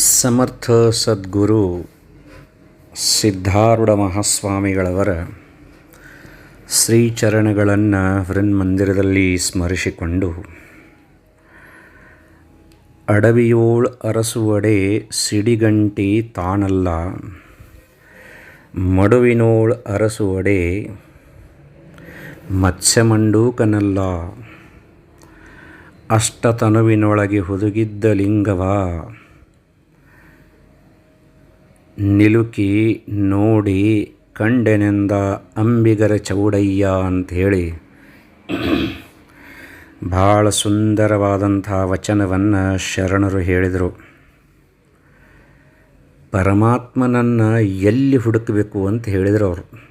ಸಮರ್ಥ ಸದ್ಗುರು ಸಿದ್ಧಾರೂಢ ಮಹಾಸ್ವಾಮಿಗಳವರ ಶ್ರೀಚರಣಗಳನ್ನು ಮಂದಿರದಲ್ಲಿ ಸ್ಮರಿಸಿಕೊಂಡು ಅಡವಿಯೋಳ್ ಅರಸುವಡೆ ಸಿಡಿಗಂಟಿ ತಾನಲ್ಲ, ಮಡುವಿನೋಳ್ ಅರಸುವಡೆ ಮತ್ಸ್ಯಮಂಡೂಕನಲ್ಲ, ಅಷ್ಟತನುವಿನೊಳಗೆ ಹುದುಗಿದ್ದ ಲಿಂಗವ ನಿಲುಕಿ ನೋಡಿ ಕಂಡೆನೆಂದ ಅಂಬಿಗರ ಚೌಡಯ್ಯ ಅಂಥೇಳಿ. ಭಾಳ ಸುಂದರವಾದಂಥ ವಚನವನ್ನು ಶರಣರು ಹೇಳಿದರು. ಪರಮಾತ್ಮನನ್ನು ಎಲ್ಲಿ ಹುಡುಕಬೇಕು ಅಂತ ಹೇಳಿದರು ಅವರು.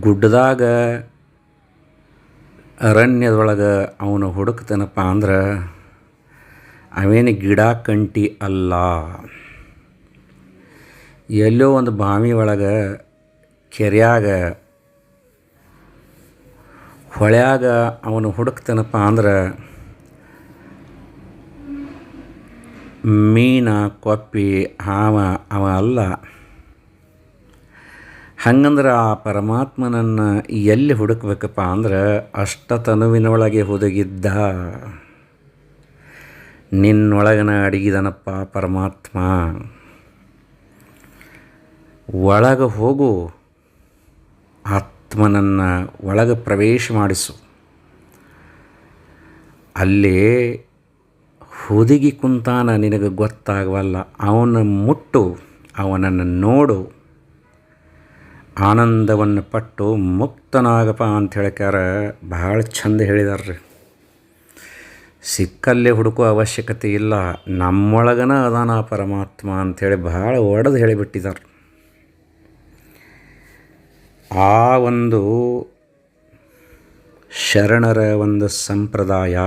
ಗುಡ್ಡದಾಗ ಅರಣ್ಯದೊಳಗೆ ಅವನು ಹುಡುಕ್ತಾನಪ್ಪ ಅಂದ್ರೆ ಅವೇನು ಗಿಡ ಕಂಟಿ ಅಲ್ಲ. ಎಲ್ಲೋ ಒಂದು ಬಾವಿ ಒಳಗೆ ಕೆರೆಯಾಗ, ಹೊಳ್ಯಾಗ ಅವನು ಹುಡುಕ್ತಾನಪ್ಪ ಅಂದ್ರೆ ಮೀನ, ಕೊಪ್ಪಿ, ಹಾವ ಅವ ಅಲ್ಲ. ಹಂಗಂದ್ರೆ ಆ ಪರಮಾತ್ಮನನ್ನು ಎಲ್ಲಿ ಹುಡುಕ್ಬೇಕಪ್ಪ ಅಂದ್ರೆ ಅಷ್ಟತನುವಿನೊಳಗೆ ಹುದುಗಿದ್ದ. ನಿನ್ನೊಳಗನ ಅಡಗಿದನಪ್ಪ ಪರಮಾತ್ಮ. ಒಳಗೆ ಹೋಗು, ಆತ್ಮನನ್ನು ಒಳಗೆ ಪ್ರವೇಶ ಮಾಡಿಸು. ಅಲ್ಲಿ ಹುದುಗಿ ಕುಂತಾನ ನಿನಗೆ ಗೊತ್ತಾಗವಲ್ಲ, ಅವನ ಮುಟ್ಟು, ಅವನನ್ನು ನೋಡು. ಆನಂದವನ್ನು ಪಟ್ಟು ಮುಕ್ತನಾಗಪ್ಪ ಅಂತ ಹೇಳ್ಕ್ಯಾರ, ಭಾಳ ಚಂದ ಹೇಳಿದಾರ್ರಿ. ಸಿಕ್ಕಲ್ಲೇ ಹುಡುಕೋ ಅವಶ್ಯಕತೆ ಇಲ್ಲ. ನಮ್ಮೊಳಗನ ಅದಾನ ಪರಮಾತ್ಮ ಅಂಥೇಳಿ ಭಾಳ ಒಡೆದು ಹೇಳಿಬಿಟ್ಟಿದ್ದಾರೆ ಆ ಒಂದು ಶರಣರ ಒಂದು ಸಂಪ್ರದಾಯ.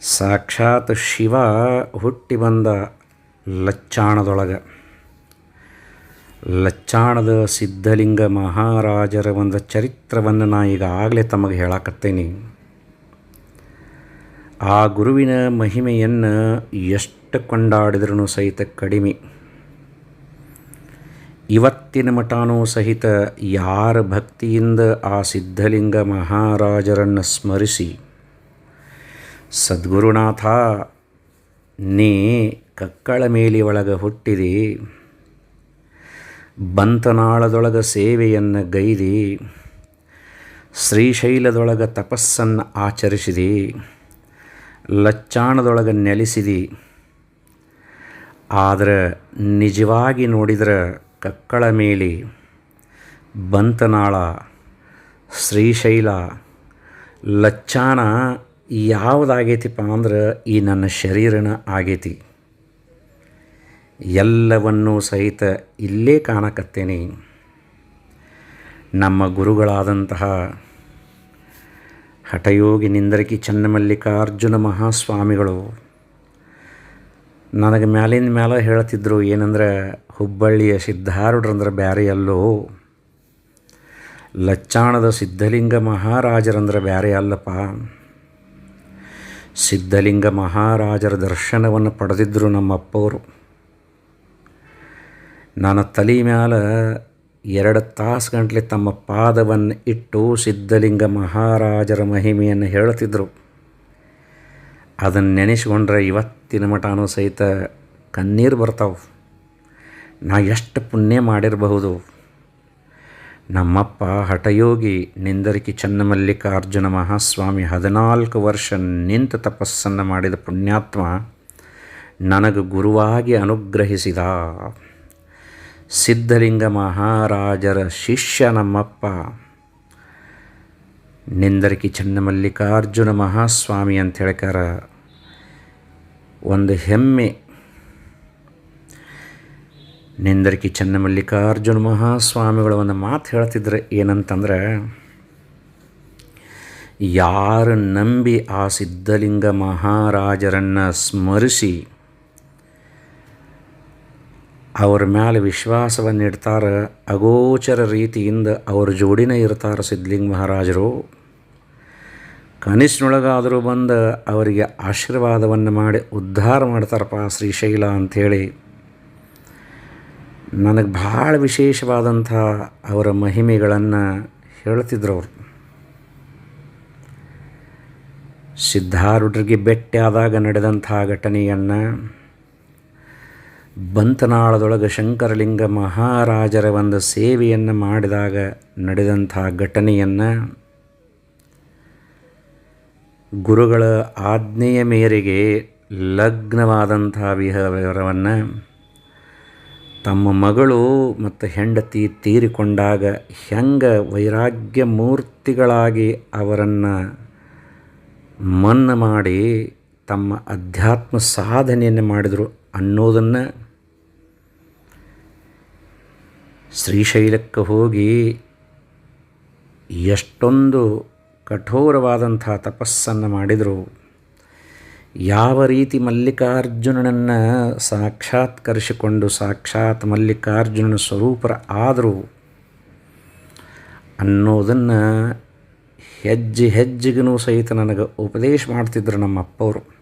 ಸಾಕ್ಷಾತ್ ಶಿವ ಹುಟ್ಟಿ ಬಂದ ಲಚ್ಚಾಣದೊಳಗೆ. ಲಚ್ಚಾಣದ ಸಿದ್ಧಲಿಂಗ ಮಹಾರಾಜರ ಒಂದು ಚರಿತ್ರವನ್ನು ನಾ ಈಗ ಆಗಲೇ ತಮಗೆ ಹೇಳಕತ್ತೇನೆ. ಆ ಗುರುವಿನ ಮಹಿಮೆಯನ್ನು ಎಷ್ಟು ಕೊಂಡಾಡಿದ್ರೂ ಸಹಿತ ಕಡಿಮೆ. ಇವತ್ತಿನ ಮಠನೂ ಸಹಿತ ಯಾರ ಭಕ್ತಿಯಿಂದ ಆ ಸಿದ್ಧಲಿಂಗ ಮಹಾರಾಜರನ್ನು ಸ್ಮರಿಸಿ, ಸದ್ಗುರುನಾಥ, ನೀ ಕಕ್ಕಳ ಮೇಲಿ ಒಳಗೆ ಹುಟ್ಟಿದಿ ಬಂತನಾಳದೊಳಗ ಸೇವೆಯನ್ನು ಗೈದಿ, ಶ್ರೀಶೈಲದೊಳಗ ತಪಸ್ಸನ್ನು ಆಚರಿಸಿದಿ, ಲಚ್ಚಾಣದೊಳಗೆ ನೆಲೆಸಿದಿ. ಆದರೆ ನಿಜವಾಗಿ ನೋಡಿದ್ರೆ ಕಕ್ಕಳ ಮೇಲೆ ಬಂತನಾಳ, ಶ್ರೀಶೈಲ, ಲಚ್ಚಾಣ ಯಾವುದಾಗೈತಿಪ್ಪ ಅಂದ್ರೆ ಈ ನನ್ನ ಶರೀರನ ಆಗೈತಿ. ಎಲ್ಲವನ್ನೂ ಸಹಿತ ಇಲ್ಲೇ ಕಾಣಕತ್ತೇನೆ. ನಮ್ಮ ಗುರುಗಳಾದಂತಹ ಹಠಯೋಗಿ ನಿಂದರಕಿ ಚನ್ನಮಲ್ಲಿಕಾರ್ಜುನ ಮಹಾಸ್ವಾಮಿಗಳು ನನಗೆ ಮ್ಯಾಲಿಂದ ಮ್ಯಾಲೆ ಹೇಳ್ತಿದ್ರು, ಏನಂದ್ರೆ, ಹುಬ್ಬಳ್ಳಿಯ ಸಿದ್ಧಾರುಡ್ರಂದ್ರೆ ಬ್ಯಾರೆ ಅಲ್ಲೋ ಲಚ್ಚಾಣದ ಸಿದ್ಧಲಿಂಗ ಮಹಾರಾಜರಂದ್ರೆ ಬ್ಯಾರೆ ಅಲ್ಲಪ್ಪ ಸಿದ್ಧಲಿಂಗ ಮಹಾರಾಜರ ದರ್ಶನವನ್ನು ಪಡೆದಿದ್ದರು ನಮ್ಮಪ್ಪವರು. ನನ್ನ ತಲೆ ಮ್ಯಾಲ ಎರಡು ತಾಸು ಗಂಟಲೆ ತಮ್ಮ ಪಾದವನ್ನು ಇಟ್ಟು ಸಿದ್ಧಲಿಂಗ ಮಹಾರಾಜರ ಮಹಿಮೆಯನ್ನು ಹೇಳುತ್ತಿದ್ದರು ಅದನ್ನು ನೆನೆಸ್ಕೊಂಡ್ರೆ ಇವತ್ತಿನ ಮಠನೂ ಸಹಿತ ಕಣ್ಣೀರು ಬರ್ತಾವೆ. ನಾ ಎಷ್ಟು ಪುಣ್ಯ ಮಾಡಿರಬಹುದು. ನಮ್ಮಪ್ಪ ಹಠಯೋಗಿ ನಿಂದರಿಕಿ ಚನ್ನಮಲ್ಲಿಕಾರ್ಜುನ ಮಹಾಸ್ವಾಮಿ ಹದಿನಾಲ್ಕು ವರ್ಷ ನಿಂತ ತಪಸ್ಸನ್ನು ಮಾಡಿದ ಪುಣ್ಯಾತ್ಮ ನನಗೆ ಗುರುವಾಗಿ ಅನುಗ್ರಹಿಸಿದ. ಸಿದ್ಧಲಿಂಗ ಮಹಾರಾಜರ ಶಿಷ್ಯ ನಮ್ಮಪ್ಪ ನಿಂದರಕಿ ಚನ್ನಮಲ್ಲಿಕಾರ್ಜುನ ಮಹಾಸ್ವಾಮಿ ಅಂತ ಹೇಳ್ಕಾರ ಒಂದು ಹೆಮ್ಮೆ. ನಿಂದರಕಿ ಚನ್ನಮಲ್ಲಿಕಾರ್ಜುನ ಮಹಾಸ್ವಾಮಿಗಳು ಒಂದು ಮಾತು ಹೇಳ್ತಿದ್ರೆ ಏನಂತಂದ್ರೆ, ಯಾರು ನಂಬಿ ಆ ಸಿದ್ಧಲಿಂಗ ಮಹಾರಾಜರನ್ನು ಸ್ಮರಿಸಿ ಅವ್ರ ಮ್ಯಾಲೆ ವಿಶ್ವಾಸವನ್ನು ಇಡ್ತಾರೆ, ಅಗೋಚರ ರೀತಿಯಿಂದ ಅವ್ರ ಜೋಡಿನೇ ಇರ್ತಾರೆ ಸಿದ್ಧಲಿಂಗ ಮಹಾರಾಜರು. ಕನಿಷ್ಠನೊಳಗಾದರೂ ಬಂದು ಅವರಿಗೆ ಆಶೀರ್ವಾದವನ್ನು ಮಾಡಿ ಉದ್ಧಾರ ಮಾಡ್ತಾರಪ್ಪ ಶ್ರೀಶೈಲ ಅಂಥೇಳಿ. ನನಗೆ ಭಾಳ ವಿಶೇಷವಾದಂಥ ಅವರ ಮಹಿಮೆಗಳನ್ನು ಹೇಳ್ತಿದ್ರು ಅವರು. ಸಿದ್ಧಾರೂಢರಿಗೆ ಬೆಟ್ಟಾದಾಗ ನಡೆದಂಥ ಘಟನೆಯನ್ನು ಬಂತನಾಳದೊಳಗೆ ಶಂಕರಲಿಂಗ ಮಹಾರಾಜರ ಒಂದು ಸೇವೆಯನ್ನು ಮಾಡಿದಾಗ ನಡೆದಂಥ ಘಟನೆಯನ್ನು ಗುರುಗಳ ಆಜ್ಞೆಯ ಮೇರೆಗೆ ಲಗ್ನವಾದಂಥ ವಿಹವರವನ್ನು ತಮ್ಮ ಮಗಳು ಮತ್ತು ಹೆಂಡತಿ ತೀರಿಕೊಂಡಾಗ ಹೆಂಗೆ ವೈರಾಗ್ಯ ಮೂರ್ತಿಗಳಾಗಿ ಅವರನ್ನು ಮನ್ನ ಮಾಡಿ ತಮ್ಮ ಅಧ್ಯಾತ್ಮ ಸಾಧನೆಯನ್ನು ಮಾಡಿದರು ಅನ್ನೋದನ್ನು ಶ್ರೀಶೈಲಕ್ಕೆ ಹೋಗಿ ಎಷ್ಟೊಂದು ಕಠೋರವಾದಂಥ ತಪಸ್ಸನ್ನು ಮಾಡಿದರು. ಯಾವ ರೀತಿ ಮಲ್ಲಿಕಾರ್ಜುನನನ್ನು ಸಾಕ್ಷಾತ್ಕರಿಸಿಕೊಂಡು ಸಾಕ್ಷಾತ್ ಮಲ್ಲಿಕಾರ್ಜುನನ ಸ್ವರೂಪರ ಆದರು ಅನ್ನೋದನ್ನು ಹೆಜ್ಜೆ ಹೆಜ್ಜೆಗೂ ಸಹಿತ ನನಗೆ ಉಪದೇಶ ಮಾಡ್ತಿದ್ರು ನಮ್ಮ ಅಪ್ಪವರು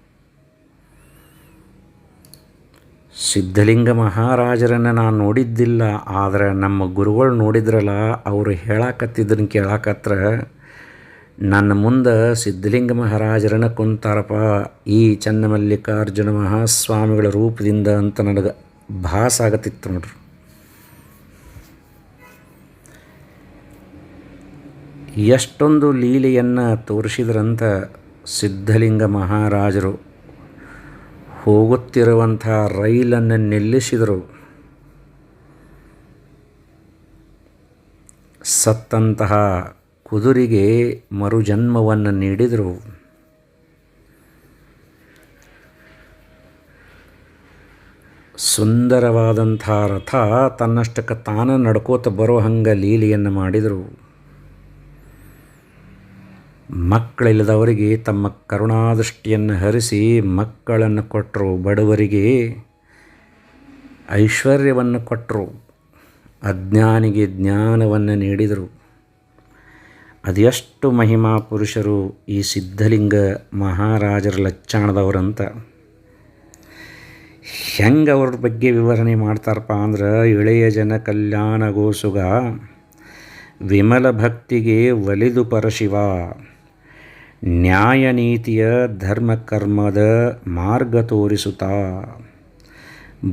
ಸಿದ್ಧಲಿಂಗ ಮಹಾರಾಜರನ್ನು ನಾನು ನೋಡಿದ್ದಿಲ್ಲ, ಆದರೆ ನಮ್ಮ ಗುರುಗಳು ನೋಡಿದ್ರಲ್ಲ, ಅವರು ಹೇಳಾಕತ್ತಿದ್ದನ್ನು ಕೇಳಾಕತ್ರ ನನ್ನ ಮುಂದೆ ಸಿದ್ಧಲಿಂಗ ಮಹಾರಾಜರನ್ನ ಕುಂತಾರಪ್ಪ, ಈ ಚನ್ನಮಲ್ಲಿಕಾರ್ಜುನ ಮಹಾಸ್ವಾಮಿಗಳ ರೂಪದಿಂದ ಅಂತ ನನಗೆ ಭಾಸ ಆಗತ್ತಿತ್ತು ನೋಡ್ರಿ. ಎಷ್ಟೊಂದು ಲೀಲೆಯನ್ನು ತೋರಿಸಿದ್ರಂತ ಸಿದ್ಧಲಿಂಗ ಮಹಾರಾಜರು. ಹೋಗುತ್ತಿರುವಂಥ ರೈಲನ್ನು ನಿಲ್ಲಿಸಿದರು. ಸತ್ತಂತಹ ಕುದುರಿಗೆ ಮರುಜನ್ಮವನ್ನು ನೀಡಿದರು. ಸುಂದರವಾದಂಥ ರಥ ತನ್ನಷ್ಟಕ್ಕೆ ತಾನ ನಡ್ಕೋತ ಬರೋ ಹಂಗೆ ಲೀಲೆಯನ್ನು ಮಾಡಿದರು. ಮಕ್ಕಳಿಲ್ಲದವರಿಗೆ ತಮ್ಮ ಕರುಣಾದೃಷ್ಟಿಯನ್ನು ಹರಿಸಿ ಮಕ್ಕಳನ್ನು ಕೊಟ್ಟರು, ಬಡವರಿಗೆ ಐಶ್ವರ್ಯವನ್ನು ಕೊಟ್ಟರು, ಅಜ್ಞಾನಿಗೆ ಜ್ಞಾನವನ್ನು ನೀಡಿದರು. ಅದೆಷ್ಟು ಮಹಿಮಾ ಪುರುಷರು ಈ ಸಿದ್ಧಲಿಂಗ ಮಹಾರಾಜರ ಲಚ್ಚಾಣದವರಂತ. ಹೆಂಗೆ ಅವ್ರ ಬಗ್ಗೆ ವಿವರಣೆ ಮಾಡ್ತಾರಪ್ಪ ಅಂದ್ರೆ, ಇಳೆಯ ಜನ ಕಲ್ಯಾಣ ಗೋಸುಗ, ವಿಮಲ ಭಕ್ತಿಗೆ ಒಲಿದು ಪರಶಿವ ನ್ಯಾಯ ನೀತಿಯ ಧರ್ಮಕರ್ಮದ ಮಾರ್ಗ ತೋರಿಸುತ್ತಾ.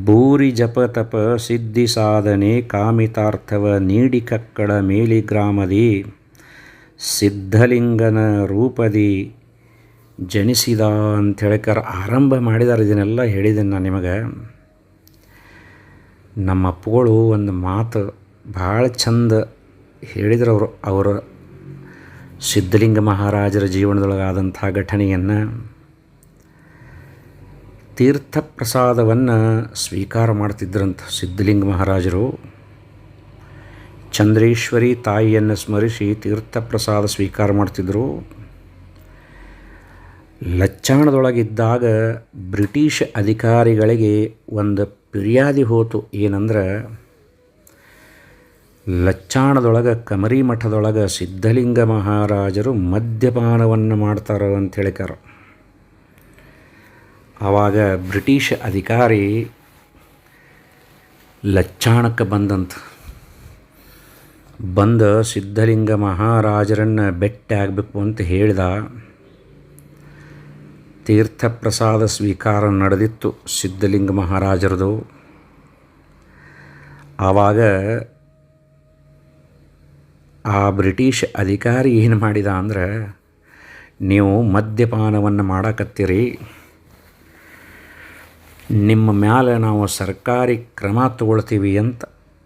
ಭೂರಿ ಜಪ ತಪ ಸಿದ್ಧಿ ಸಾಧನೆ ಕಾಮಿತಾರ್ಥವ ನೀಡಿ ಕಕ್ಕಳ ಮೇಲಿ ಗ್ರಾಮದಿ. ಸಿದ್ಧಲಿಂಗನ ರೂಪದಿ ಜನಿಸಿದ ಅಂಥೇಳಿಕರ ಆರಂಭ ಮಾಡಿದಾರೆ ಇದನ್ನೆಲ್ಲ ಹೇಳಿದೆ ನಾನು ನಿಮಗೆ. ನಮ್ಮ ಅಪ್ಪಗಳು ಒಂದು ಮಾತು ಭಾಳ ಚಂದ ಹೇಳಿದ್ರು ಅವರು, ಅವರ ಸಿದ್ಧಲಿಂಗ ಮಹಾರಾಜರ ಜೀವನದೊಳಗಾದಂಥ ಘಟನೆಯನ್ನು ತೀರ್ಥ ಪ್ರಸಾದವನ್ನು ಸ್ವೀಕಾರ ಮಾಡ್ತಿದ್ದರಂಥ ಸಿದ್ಧಲಿಂಗ ಮಹಾರಾಜರು. ಚಂದ್ರೇಶ್ವರಿ ತಾಯಿಯನ್ನು ಸ್ಮರಿಸಿ ತೀರ್ಥ ಪ್ರಸಾದ ಸ್ವೀಕಾರ ಮಾಡ್ತಿದ್ದರು ಲಚ್ಚಾಣದೊಳಗಿದ್ದಾಗ ಬ್ರಿಟಿಷ್ ಅಧಿಕಾರಿಗಳಿಗೆ ಒಂದು ಫಿರ್ಯಾದಿ ಹೋತು ಏನಂದ್ರೆ ಲಚ್ಚಾಣದೊಳಗೆ ಕಮರಿ ಮಠದೊಳಗೆ ಸಿದ್ಧಲಿಂಗ ಮಹಾರಾಜರು ಮದ್ಯಪಾನವನ್ನು ಮಾಡ್ತಾರ ಅಂತ ಹೇಳಿಕಾರ ಆವಾಗ ಬ್ರಿಟಿಷ್ ಅಧಿಕಾರಿ ಲಚ್ಚಾಣಕ್ಕೆ ಬಂದಂತ. ಬಂದ ಸಿದ್ಧಲಿಂಗ ಮಹಾರಾಜರನ್ನು ಬೆಟ್ಟ ಆಗಬೇಕು ಅಂತ ಹೇಳಿದ. ತೀರ್ಥ ಪ್ರಸಾದ ಸ್ವೀಕಾರ ನಡೆದಿತ್ತು ಸಿದ್ಧಲಿಂಗ ಮಹಾರಾಜರದು. ಆವಾಗ ಆ ಬ್ರಿಟಿಷ್ ಅಧಿಕಾರಿ ಏನು ಮಾಡಿದ ಅಂದ್ರೆ, ನೀವು ಮದ್ಯಪಾನವನ್ನು ಮಾಡಕತ್ತೀರಿ. ನಿಮ್ಮ ಮ್ಯಾಲೆ ನಾವು ಸರ್ಕಾರಿ ಕ್ರಮ ತಗೊಳ್ತೀವಿ ಅಂತ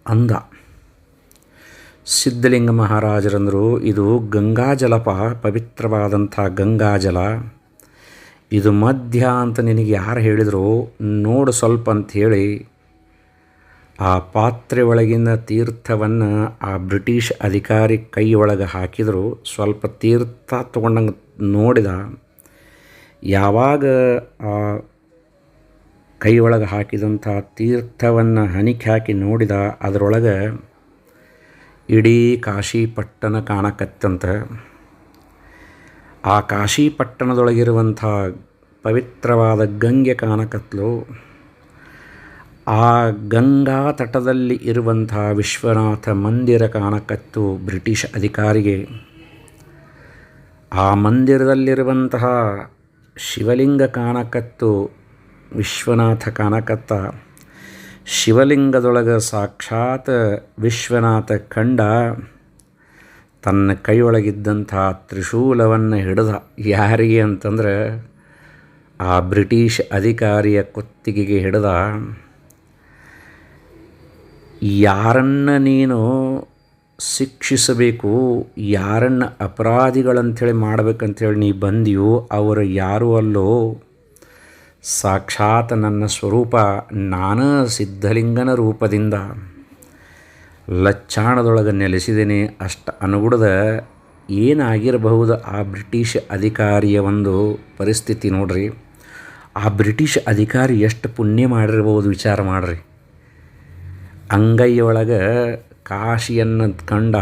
ಅಂದ. ಸಿದ್ಧಲಿಂಗ ಮಹಾರಾಜರಂದರು, ಇದು ಗಂಗಾಜಲಪ, ಪವಿತ್ರವಾದಂಥ ಗಂಗಾಜಲ. ಇದು ಮಧ್ಯ ಅಂತ ನಿನಗೆ ಯಾರು ಹೇಳಿದರು? ನೋಡು ಸ್ವಲ್ಪ ಅಂಥೇಳಿ ಆ ಪಾತ್ರೆ ಒಳಗಿನ ತೀರ್ಥವನ್ನು ಆ ಬ್ರಿಟಿಷ್ ಅಧಿಕಾರಿ ಕೈ ಒಳಗೆ ಹಾಕಿದರು. ಸ್ವಲ್ಪ ತೀರ್ಥ ತೊಗೊಂಡಂಗೆ ನೋಡಿದ. ಯಾವಾಗ ಆ ಕೈ ಒಳಗೆ ಹಾಕಿದಂಥ ತೀರ್ಥವನ್ನು ಹನಿಕೆ ಹಾಕಿ ನೋಡಿದ, ಅದರೊಳಗೆ ಇಡೀ ಕಾಶಿ ಪಟ್ಟಣ ಕಾಣಕತ್ತಂತ. ಆ ಕಾಶಿ ಪಟ್ಟಣದೊಳಗಿರುವಂಥ ಪವಿತ್ರವಾದ ಗಂಗೆ ಕಾಣಕತ್ಲು. ಆ ಗಂಗಾ ತಟದಲ್ಲಿ ಇರುವಂಥ ವಿಶ್ವನಾಥ ಮಂದಿರ ಕಾಣಕತ್ತು ಬ್ರಿಟಿಷ್ ಅಧಿಕಾರಿಗೆ. ಆ ಮಂದಿರದಲ್ಲಿರುವಂತಹ ಶಿವಲಿಂಗ ಕಾಣಕತ್ತು ವಿಶ್ವನಾಥ ಕಾಣಕತ್ತ. ಶಿವಲಿಂಗದೊಳಗೆ ಸಾಕ್ಷಾತ್ ವಿಶ್ವನಾಥ ಕಂಡ ತನ್ನ ಕೈಯೊಳಗಿದ್ದಂಥ ತ್ರಿಶೂಲವನ್ನು ಹಿಡಿದ ಯಾರಿಗೆ ಅಂತಂದ್ರೆ ಆ ಬ್ರಿಟಿಷ್ ಅಧಿಕಾರಿಯ ಕುತ್ತಿಗೆಗೆ ಹಿಡಿದ ಯಾರನ್ನ ನೀನು ಶಿಕ್ಷಿಸಬೇಕು, ಯಾರನ್ನು ಅಪರಾಧಿಗಳಂಥೇಳಿ ಮಾಡ್ಬೇಕಂಥೇಳಿ ನೀ ಬಂದಿಯೋ, ಅವರು ಯಾರು ಅಲ್ಲೋ, ಸಾಕ್ಷಾತ್ ನನ್ನ ಸ್ವರೂಪ ನಾನು ಸಿದ್ಧಲಿಂಗನ ರೂಪದಿಂದ. ಲಚ್ಚಾಣದೊಳಗೆ ನೆಲೆಸಿದ್ದೇನೆ ಅಷ್ಟು ಅನುಗುಡದ ಏನಾಗಿರಬಹುದು ಆ ಬ್ರಿಟಿಷ್ ಅಧಿಕಾರಿಯ ಒಂದು ಪರಿಸ್ಥಿತಿ ನೋಡ್ರಿ. ಆ ಬ್ರಿಟಿಷ್ ಅಧಿಕಾರಿ ಎಷ್ಟು ಪುಣ್ಯ ಮಾಡಿರ್ಬೋದು ವಿಚಾರ ಮಾಡಿರಿ. ಅಂಗೈಯೊಳಗೆ ಕಾಶಿಯನ್ನು ಕಂಡ,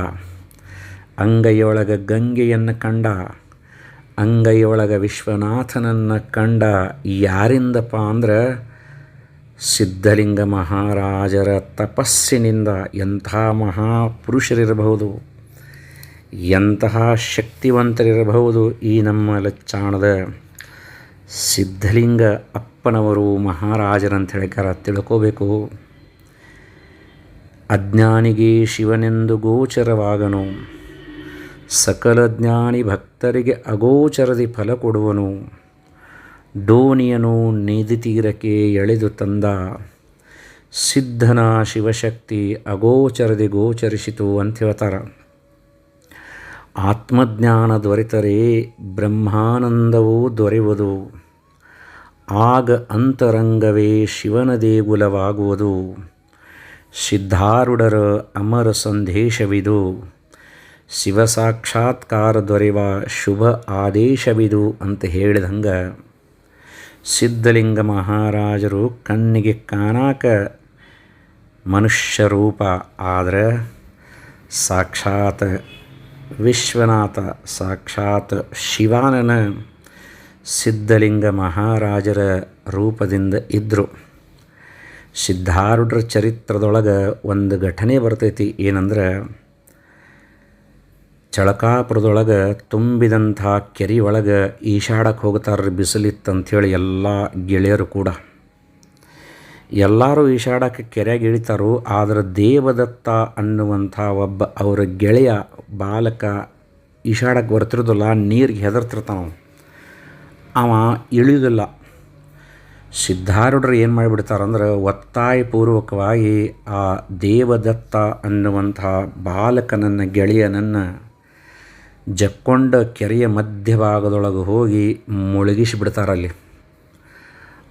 ಅಂಗೈಯೊಳಗೆ ಗಂಗೆಯನ್ನು ಕಂಡ, ಅಂಗೈಯೊಳಗೆ ವಿಶ್ವನಾಥನನ್ನು ಕಂಡ ಯಾರಿಂದಪ್ಪ ಅಂದ್ರೆ ಸಿದ್ಧಲಿಂಗ ಮಹಾರಾಜರ ತಪಸ್ಸಿನಿಂದ ಎಂಥ ಮಹಾಪುರುಷರಿರಬಹುದು, ಎಂತಹ ಶಕ್ತಿವಂತರಿರಬಹುದು ಈ ನಮ್ಮ ಲಚ್ಚಾಣದ ಸಿದ್ಧಲಿಂಗ ಅಪ್ಪನವರು ಮಹಾರಾಜರಂತ ಹೇಳಿಕಾರ ತಿಳ್ಕೋಬೇಕು. ಅಜ್ಞಾನಿಗೆ ಶಿವನೆಂದು ಗೋಚರವಾಗನು. ಸಕಲ ಜ್ಞಾನಿ ಭಕ್ತರಿಗೆ ಅಗೋಚರದಿ ಫಲ ಕೊಡುವನು. ಡೋನಿಯನು ನಿಧಿ ತೀರಕ್ಕೆ ಎಳೆದು ತಂದ. ಸಿದ್ಧನ ಶಿವಶಕ್ತಿ ಅಗೋಚರದಿ ಗೋಚರಿಸಿತು ಅಂತ ಹೇಳ್ತಾರೆ. ಆತ್ಮಜ್ಞಾನ ದೊರೆತರೆ ಬ್ರಹ್ಮಾನಂದವೂ ದೊರೆಯುವುದು. ಆಗ ಅಂತರಂಗವೇ ಶಿವನ ದೇಗುಲವಾಗುವುದು. ಸಿದ್ಧಾರೂಢರ ಅಮರ ಸಂದೇಶವಿದು. ಶಿವ ಸಾಕ್ಷಾತ್ಕಾರ ಶುಭ ಆದೇಶವಿದು ಅಂತ ಹೇಳಿದಂಗೆ ಸಿದ್ಧಲಿಂಗ ಮಹಾರಾಜರು ಕಣ್ಣಿಗೆ ಕಾಣಾಕ ಮನುಷ್ಯ ರೂಪ ಆದರೆ ಸಾಕ್ಷಾತ್ ವಿಶ್ವನಾಥ, ಸಾಕ್ಷಾತ್ ಶಿವಾನನ ಸಿದ್ಧಲಿಂಗ ಮಹಾರಾಜರ ರೂಪದಿಂದ ಇದ್ದರು ಸಿದ್ಧಾರೂಢರ ಚರಿತ್ರದೊಳಗೆ ಒಂದು ಘಟನೆ ಬರ್ತೈತಿ. ಏನಂದ್ರೆ, ಚಳಕಾಪುರದೊಳಗೆ ತುಂಬಿದಂಥ ಕೆರೆ ಒಳಗೆ ಈಶಾಡಕ್ಕೆ ಹೋಗ್ತಾರ್ರಿ ಬಿಸಿಲಿತ್ತಂಥೇಳಿ ಎಲ್ಲ ಗೆಳೆಯರು ಕೂಡ. ಎಲ್ಲರೂ ಈಶಾಡಕ್ಕೆ ಕೆರೆಗೆ ಇಳಿತಾರೋ. ಆದರೆ ದೇವದತ್ತ ಅನ್ನುವಂಥ ಒಬ್ಬ ಅವರ ಗೆಳೆಯ ಬಾಲಕ ಈಶಾಡಕ್ಕೆ ಬರ್ತಿರೋದಿಲ್ಲ, ನೀರಿಗೆ ಹೆದರ್ತಿರ್ತಾನ ಅವ ಇಳಿಯೋದಿಲ್ಲ ಸಿದ್ಧಾರೂಢರು ಏನು ಮಾಡಿಬಿಡ್ತಾರಂದ್ರೆ ಒತ್ತಾಯಪೂರ್ವಕವಾಗಿ ಆ ದೇವದತ್ತ ಅನ್ನುವಂಥ ಬಾಲಕನನ್ನು, ಗೆಳೆಯನನ್ನು ಜಕ್ಕೊಂಡ ಕೆರೆಯ ಮಧ್ಯಭಾಗದೊಳಗೆ ಹೋಗಿ ಮುಳುಗಿಸಿಬಿಡ್ತಾರಲ್ಲಿ.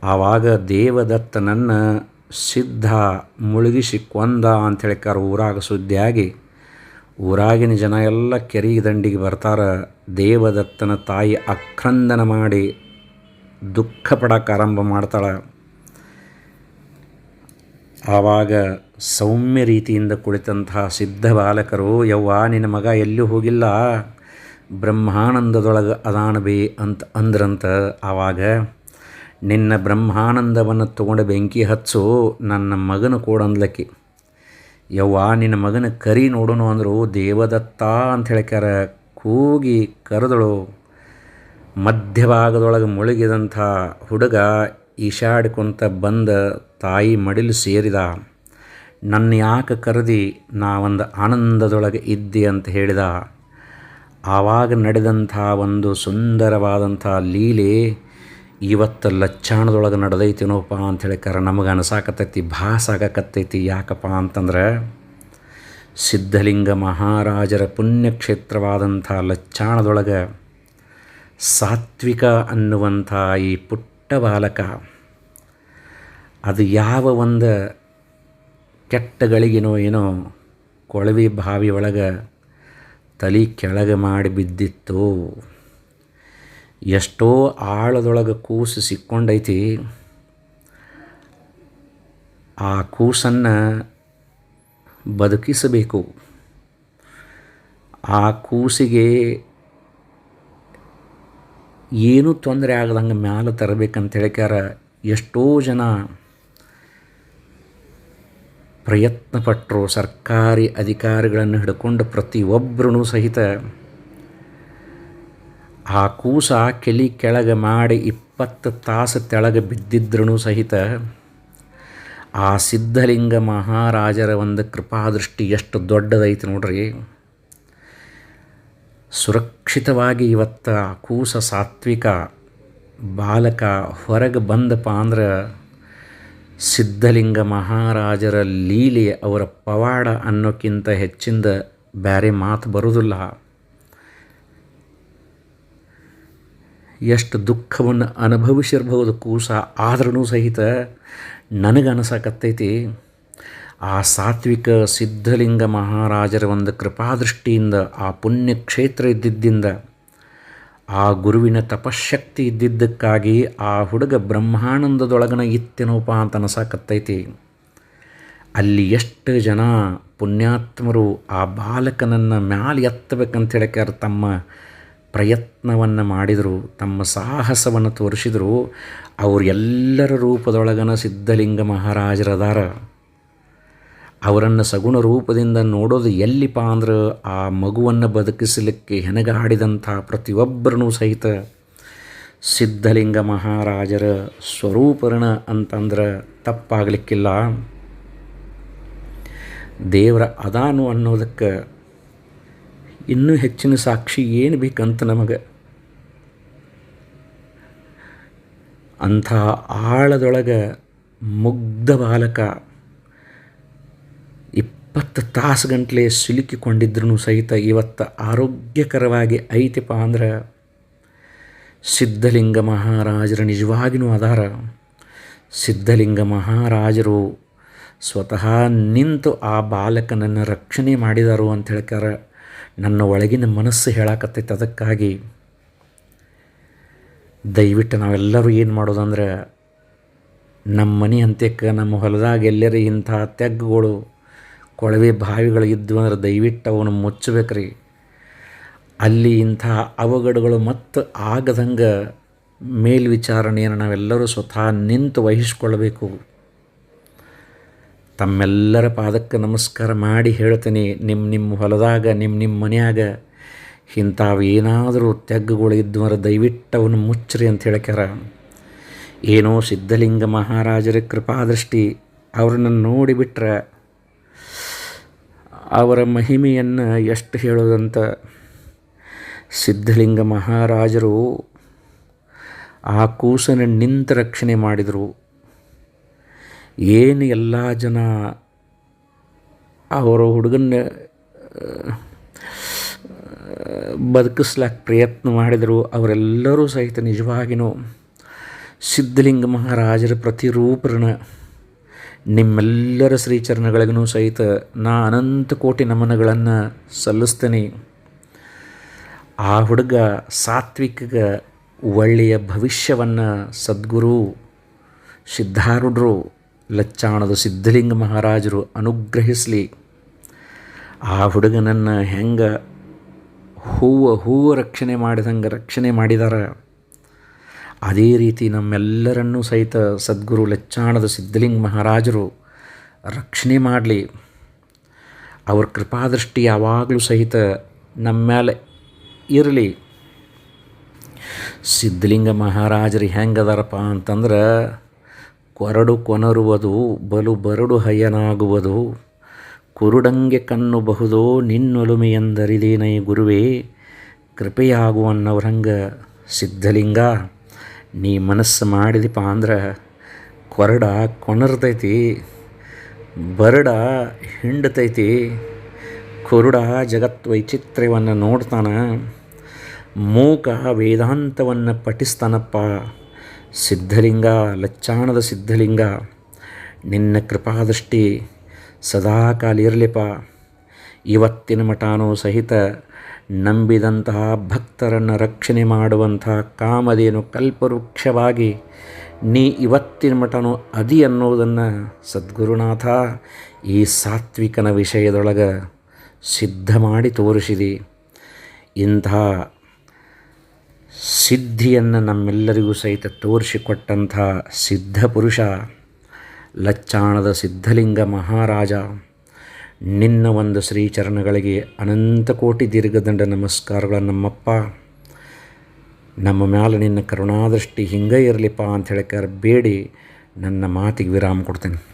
ಆವಾಗ ದೇವದತ್ತನನ್ನು ಸಿದ್ಧ ಮುಳುಗಿಸಿ ಕೊಂದ ಅಂತ ಹೇಳಿಕಾರ ಊರಾಗ ಸುದ್ದಿಯಾಗಿ ಊರಾಗಿನ ಜನ ಎಲ್ಲ ಕೆರೆ ದಂಡಿಗೆ ಬರ್ತಾರೆ. ದೇವದತ್ತನ ತಾಯಿ ಅಕ್ರಂದನ ಮಾಡಿ ದುಃಖ ಪಡಕ್ಕೆ ಆರಂಭ ಮಾಡ್ತಾಳೆ. ಆವಾಗ ಸೌಮ್ಯ ರೀತಿಯಿಂದ ಕುಳಿತಂತಹ ಸಿದ್ಧ ಬಾಲಕರು, ಯವ್ವ, ನಿನ್ನ ಮಗ ಎಲ್ಲೂ ಹೋಗಿಲ್ಲ? ಬ್ರಹ್ಮಾನಂದದೊಳಗೆ ಅದಾನಬೇ ಅಂತ ಅಂದ್ರಂತ. ಆವಾಗ, ನಿನ್ನ ಬ್ರಹ್ಮಾನಂದವನ್ನು ತೊಗೊಂಡು ಬೆಂಕಿ ಹಚ್ಚು, ನನ್ನ ಮಗನ ಕೊಡಂದ್ಲಕ್ಕಿ ಯವ್ವ, ನಿನ್ನ ಮಗನ ಕರಿ ನೋಡೋಣ ಅಂದರು ದೇವದತ್ತ ಅಂತ ಹೇಳ್ಕ್ಯಾರ. ಕೂಗಿ ಕರೆದಳು ಮಧ್ಯಭಾಗದೊಳಗೆ ಮುಳುಗಿದಂಥ ಹುಡುಗ ಈಶಾಡ್ಕೊಂತ ಬಂದ ತಾಯಿ ಮಡಿಲು ಸೇರಿದ, ನನ್ನ ಯಾಕೆ ಕರೆದಿ? ಒಂದು ಆನಂದದೊಳಗೆ ಇದ್ದೆ ಅಂತ ಹೇಳಿದ. ಆವಾಗ ನಡೆದಂಥ ಒಂದು ಸುಂದರವಾದಂಥ ಲೀಲೆ ಇವತ್ತು ಲಚ್ಚಾಣದೊಳಗೆ ನಡೆದೈತೇನೋಪ್ಪ ಅಂತ ಹೇಳಿಕಾರ ನಮಗೆ ಅನಸಾಕತ್ತೈತಿ, ಭಾಸಾಗಕತ್ತೈತಿ. ಯಾಕಪ್ಪ ಅಂತಂದ್ರೆ ಸಿದ್ಧಲಿಂಗ ಮಹಾರಾಜರ ಪುಣ್ಯಕ್ಷೇತ್ರವಾದಂಥ ಲಚ್ಚಾಣದೊಳಗೆ ಸಾತ್ವಿಕ ಅನ್ನುವಂಥ ಈ ಪುಟ್ಟ ಬಾಲಕ, ಅದು ಯಾವ ಒಂದು ಕೆಟ್ಟಗಳಿಗೇನೋ ಏನೋ ಕೊಳವಿ ಬಾವಿ ಒಳಗೆ ತಲೆ ಕೆಳಗೆ ಮಾಡಿ ಬಿದ್ದಿತ್ತು, ಎಷ್ಟೋ ಆಳದೊಳಗೆ ಕೂಸು ಸಿಕ್ಕೊಂಡೈತಿ. ಆ ಕೂಸನ್ನು ಬದುಕಿಸಬೇಕು. ಆ ಕೂಸಿಗೆ ಏನೂ ತೊಂದರೆ ಆಗದಂಗೆ ಮ್ಯಾಲೆ ತರಬೇಕಂತ ಹೇಳ್ಕ್ಯಾರ ಎಷ್ಟೋ ಜನ ಪ್ರಯತ್ನಪಟ್ಟರು ಸರ್ಕಾರಿ ಅಧಿಕಾರಿಗಳನ್ನು ಹಿಡ್ಕೊಂಡು ಪ್ರತಿಯೊಬ್ಬರೂ ಸಹಿತ ಆ ಕೂಸ ಕೆಳಿ ಕೆಳಗೆ ಮಾಡಿ ಇಪ್ಪತ್ತು ತಾಸು ತೆಳಗೆ ಬಿದ್ದಿದ್ರೂ ಸಹಿತ ಆ ಸಿದ್ಧಲಿಂಗ ಮಹಾರಾಜರ ಒಂದು ಕೃಪಾದೃಷ್ಟಿ ಎಷ್ಟು ದೊಡ್ಡದೈತಿ ನೋಡ್ರಿ. ಸುರಕ್ಷಿತವಾಗಿ ಇವತ್ತು ಕೂಸ ಸಾತ್ವಿಕ ಬಾಲಕ ಹೊರಗೆ ಬಂದಪ್ಪ ಅಂದ್ರೆ ಸಿದ್ಧಲಿಂಗ ಮಹಾರಾಜರ ಲೀಲೆ ಅವರ ಪವಾಡ ಅನ್ನೋಕ್ಕಿಂತ ಹೆಚ್ಚಿಂದ ಬೇರೆ ಮಾತು ಬರುವುದಿಲ್ಲ ಎಷ್ಟು ದುಃಖವನ್ನು ಅನುಭವಿಸಿರ್ಬೋದು ಕೂಸ ಆದ್ರೂ ಸಹಿತ ನನಗೆ ಆ ಸಾತ್ವಿಕ ಸಿದ್ಧಲಿಂಗ ಮಹಾರಾಜರ ಒಂದು ಕೃಪಾದೃಷ್ಟಿಯಿಂದ, ಆ ಪುಣ್ಯಕ್ಷೇತ್ರ ಇದ್ದಿದ್ದಿಂದ, ಆ ಗುರುವಿನ ತಪಶಕ್ತಿ ಇದ್ದಿದ್ದಕ್ಕಾಗಿ ಆ ಹುಡುಗ ಬ್ರಹ್ಮಾನಂದದೊಳಗನ ಇತ್ತೇನೋಪ ಅಂತ ಅನಸಾಕತ್ತೈತಿ ಅಲ್ಲಿ ಎಷ್ಟು ಜನ ಪುಣ್ಯಾತ್ಮರು ಆ ಬಾಲಕನನ್ನು ಮ್ಯಾಲೆ ಎತ್ತಬೇಕಂತ ಹೇಳ್ಕ್ಯಾರ ತಮ್ಮ ಪ್ರಯತ್ನವನ್ನು ಮಾಡಿದರು, ತಮ್ಮ ಸಾಹಸವನ್ನು ತೋರಿಸಿದರು ಅವರೆಲ್ಲರ ರೂಪದೊಳಗನ ಸಿದ್ಧಲಿಂಗ ಮಹಾರಾಜರದಾರ. ಅವರನ್ನು ಸಗುಣ ರೂಪದಿಂದ ನೋಡೋದು ಎಲ್ಲಿಪ್ಪ ಅಂದ್ರೆ ಆ ಮಗುವನ್ನು ಬದುಕಿಸಲಿಕ್ಕೆ ಹೆಣಗಾಡಿದಂಥ ಪ್ರತಿಯೊಬ್ಬರನ್ನೂ ಸಹಿತ ಸಿದ್ಧಲಿಂಗ ಮಹಾರಾಜರ ಸ್ವರೂಪರಣ ಅಂತಂದ್ರೆ ತಪ್ಪಾಗಲಿಕ್ಕಿಲ್ಲ. ದೇವರ ಅದಾನು ಅನ್ನೋದಕ್ಕೆ ಇನ್ನೂ ಹೆಚ್ಚಿನ ಸಾಕ್ಷಿ ಏನು ಬೇಕಂತ ನಮಗೆ? ಅಂಥ ಆಳದೊಳಗೆ ಮುಗ್ಧ ಬಾಲಕ ಇಪ್ಪತ್ತು ತಾಸು ಗಂಟಲೆ ಸಿಲುಕಿಕೊಂಡಿದ್ರೂ ಸಹಿತ ಇವತ್ತು ಆರೋಗ್ಯಕರವಾಗಿ ಐತಿಪ್ಪ ಅಂದ್ರೆ ಸಿದ್ಧಲಿಂಗ ಮಹಾರಾಜರ ನಿಜವಾಗಿಯೂ ಅದಾರ ಸಿದ್ಧಲಿಂಗ ಮಹಾರಾಜರು ಸ್ವತಃ ನಿಂತು ಆ ಬಾಲಕನನ್ನು ರಕ್ಷಣೆ ಮಾಡಿದರು ಅಂತ ಹೇಳ್ಕಾರ ನನ್ನ ಒಳಗಿನ ಮನಸ್ಸು ಹೇಳಾಕತ್ತೈತೆ ಅದಕ್ಕಾಗಿ. ದಯವಿಟ್ಟು ನಾವೆಲ್ಲರೂ ಏನು ಮಾಡೋದಂದ್ರೆ, ನಮ್ಮ ಮನೆ ಅಂತ್ಯಕ್ಕೆ ನಮ್ಮ ಹೊಲದಾಗ ಎಲ್ಲರೂ ಇಂಥ ತೆಗ್ಗುಗಳು ಕೊಳವೆ ಬಾವಿಗಳು ಇದ್ವು ಅಂದ್ರೆ ದಯವಿಟ್ಟು ಅವನು ಮುಚ್ಚಬೇಕ್ರಿ. ಅಲ್ಲಿ ಇಂಥ ಅವಘಡಗಳು ಮತ್ತು ಆಗದಂಗೆ ಮೇಲ್ವಿಚಾರಣೆಯನ್ನು ನಾವೆಲ್ಲರೂ ಸ್ವತಃ ನಿಂತು ವಹಿಸ್ಕೊಳ್ಬೇಕು. ತಮ್ಮೆಲ್ಲರ ಪಾದಕ್ಕೆ ನಮಸ್ಕಾರ ಮಾಡಿ ಹೇಳ್ತೀನಿ ನಿಮ್ಮ ನಿಮ್ಮ ಹೊಲದಾಗ ನಿಮ್ಮ ನಿಮ್ಮ ಮನೆಯಾಗ ಇಂಥವು ಏನಾದರೂ ತೆಗ್ಗುಗಳು ಇದ್ವರ ದಯವಿಟ್ಟು ಮುಚ್ಚ್ರಿ ಅಂತ ಹೇಳ್ಕ್ಯಾರ. ಏನೋ ಸಿದ್ಧಲಿಂಗ ಮಹಾರಾಜರ ಕೃಪಾದೃಷ್ಟಿ ಅವ್ರನ್ನ ನೋಡಿಬಿಟ್ರೆ ಅವರ ಮಹಿಮೆಯನ್ನು ಎಷ್ಟು ಹೇಳೋದಂತ ಸಿದ್ಧಲಿಂಗ ಮಹಾರಾಜರು ಆ ಕೂಸನ ನಿಂತ ರಕ್ಷಣೆ ಮಾಡಿದರು. ಏನು ಎಲ್ಲ ಜನ ಅವರ ಹುಡುಗನ ಬದುಕಿಸ್ಲಾಕ ಪ್ರಯತ್ನ ಮಾಡಿದರು, ಅವರೆಲ್ಲರೂ ಸಹಿತ ನಿಜವಾಗಿಯೂ ಸಿದ್ಧಲಿಂಗ ಮಹಾರಾಜರ ಪ್ರತಿರೂಪರಣ ನಿಮ್ಮೆಲ್ಲರ ಶ್ರೀಚರಣಗಳಿಗೂ ಸಹಿತ ನಾ ಅನಂತ ಕೋಟಿ ನಮನಗಳನ್ನು ಸಲ್ಲಿಸ್ತೇನೆ. ಆ ಹುಡುಗ ಸಾತ್ವಿಕಗ ಒಳ್ಳೆಯ ಭವಿಷ್ಯವನ್ನು ಸದ್ಗುರು ಸಿದ್ಧಾರುಡ್ರು ಲಚ್ಚಾಣದ ಸಿದ್ಧಲಿಂಗ ಮಹಾರಾಜರು ಅನುಗ್ರಹಿಸಲಿ. ಆ ಹುಡುಗನನ್ನು ಹೆಂಗೆ ಹೂವು ಹೂವು ರಕ್ಷಣೆ ಮಾಡಿದಂಗೆ ರಕ್ಷಣೆ ಮಾಡಿದಾರೆ. ಅದೇ ರೀತಿ ನಮ್ಮೆಲ್ಲರನ್ನೂ ಸಹಿತ ಸದ್ಗುರು ಲಚ್ಚಾಣದ ಸಿದ್ಧಲಿಂಗ ಮಹಾರಾಜರು ರಕ್ಷಣೆ ಮಾಡಲಿ. ಅವ್ರ ಕೃಪಾದೃಷ್ಟಿ ಯಾವಾಗಲೂ ಸಹಿತ ನಮ್ಮ ಮೇಲೆ ಇರಲಿ. ಸಿದ್ಧಲಿಂಗ ಮಹಾರಾಜರು ಹೆಂಗದಾರಪ್ಪ ಅಂತಂದ್ರೆ ಕೊರಡು ಕೊನರುವುದು, ಬಲು ಬರಡು ಹಯ್ಯನಾಗುವುದು ಕುರುಡಂಗೆ ಕಣ್ಣು ಬಹುದೋ ನಿನ್ನೊಲುಮೆಯೆಂದರಿದೇನೈ ಗುರುವೇ, ಕೃಪೆಯಾಗುವನ್ನವ್ರಂಗ ಸಿದ್ಧಲಿಂಗ. ನೀ ಮನಸ್ಸು ಮಾಡಿದಿಪ್ಪ ಅಂದ್ರೆ ಕೊರಡ ಕೊನರ್ತೈತಿ ಬರಡ ಹಿಂಡತೈತಿ. ಕುರುಡ ಜಗತ್ ವೈಚಿತ್ರ್ಯವನ್ನು ನೋಡ್ತಾನೆ, ಮೂಕ ವೇದಾಂತವನ್ನು ಪಠಿಸ್ತಾನಪ್ಪ. ಸಿದ್ಧಲಿಂಗ, ಲಚ್ಚಾಣದ ಸಿದ್ಧಲಿಂಗ, ನಿನ್ನ ಕೃಪಾದೃಷ್ಟಿ ಸದಾಕಾಲ ಇರಲಿಪ್ಪ ಇವತ್ತಿನ ಮಠಾನೂ ಸಹಿತ ನಂಬಿದಂತಹ ಭಕ್ತರನ್ನು ರಕ್ಷಣೆ ಮಾಡುವಂತಹ ಕಾಮಧೇನು ಕಲ್ಪವೃಕ್ಷವಾಗಿ ನೀ ಇವತ್ತಿನ ಮಠನು ಅದಿ ಅನ್ನೋದನ್ನು ಸದ್ಗುರುನಾಥ ಈ ಸಾತ್ವಿಕನ ವಿಷಯದೊಳಗೆ ಸಿದ್ಧ ಮಾಡಿ ತೋರಿಸಿದಿ. ಇಂಥ ಸಿದ್ಧಿಯನ್ನು ನಮ್ಮೆಲ್ಲರಿಗೂ ಸಹಿತ ತೋರಿಸಿಕೊಟ್ಟಂಥ ಸಿದ್ಧ ಪುರುಷ ಲಚ್ಚಾಣದ ಸಿದ್ಧಲಿಂಗ ಮಹಾರಾಜ ನಿನ್ನ ಒಂದು ಶ್ರೀಚರಣಗಳಿಗೆ ಅನಂತ ಕೋಟಿ ದೀರ್ಘದಂಡ ನಮಸ್ಕಾರಗಳ ನಮ್ಮಪ್ಪ. ನಮ್ಮ ಮ್ಯಾಲೆ ನಿನ್ನ ಕರುಣಾದೃಷ್ಟಿ ಹಿಂಗೆ ಇರಲಿಪ್ಪ ಅಂತ ಹೇಳಿಕಾರ ಬೇಡಿ. ನನ್ನ ಮಾತಿಗೆ ವಿರಾಮ ಕೊಡ್ತೇನೆ.